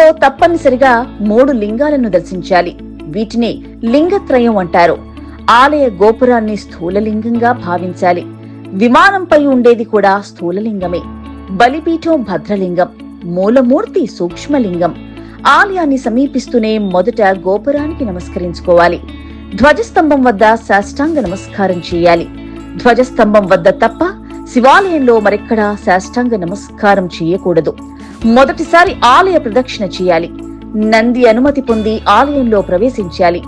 తప్పనిసరిగా మూడు లింగాలను దర్శించాలి. వీటిని లింగత్రయం అంటారు. ఆలయ గోపురాన్ని స్థూలలింగంగా భావించాలి. విమానంపై ఉండేది కూడా స్థూలలింగమే. బలిపీఠం భద్రలింగం మూలమూర్తి సూక్ష్మలింగం. ఆలయాన్ని సమీపిస్తూనే మొదట గోపురానికి నమస్కరించుకోవాలి. ధ్వజస్తంభం వద్ద సాష్టాంగ నమస్కారం చేయాలి. ధ్వజస్తంభం వద్ద తప్ప శివాలయంలో మరెక్కడా శాష్టాంగ నమస్కారం చేయకూడదు. మొదటిసారి ఆలయ ప్రదక్షిణ చేయాలి. నంది అనుమతి పొంది ఆలయంలో ప్రవేశించాలి.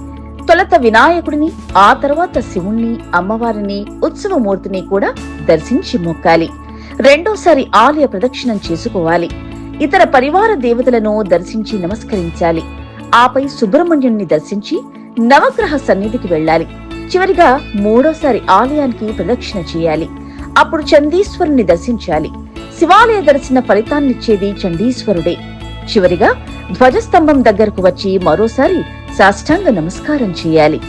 తొలత వినాయకుడిని ఆ తర్వాత శివుణ్ణి అమ్మవారిని ఉత్సవమూర్తిని కూడా దర్శించి మొక్కాలి. రెండోసారి ఆలయ ప్రదక్షిణం చేసుకోవాలి. ఇతర పరివార దేవతలను దర్శించి నమస్కరించాలి. ఆపై సుబ్రహ్మణ్యుణ్ణి దర్శించి నవగ్రహ సన్నిధికి వెళ్ళాలి. చివరిగా మూడోసారి ఆలయానికి ప్రదక్షిణ చేయాలి. అప్పుడు చందీశ్వరుణ్ణి దర్శించాలి. శివాలయ దర్శన ఫలితాన్నిచ్చేది చండీశ్వరుడే. చివరిగా ధ్వజస్తంభం దగ్గరకు వచ్చి మరోసారి సాష్టాంగ నమస్కారం చేయాలి.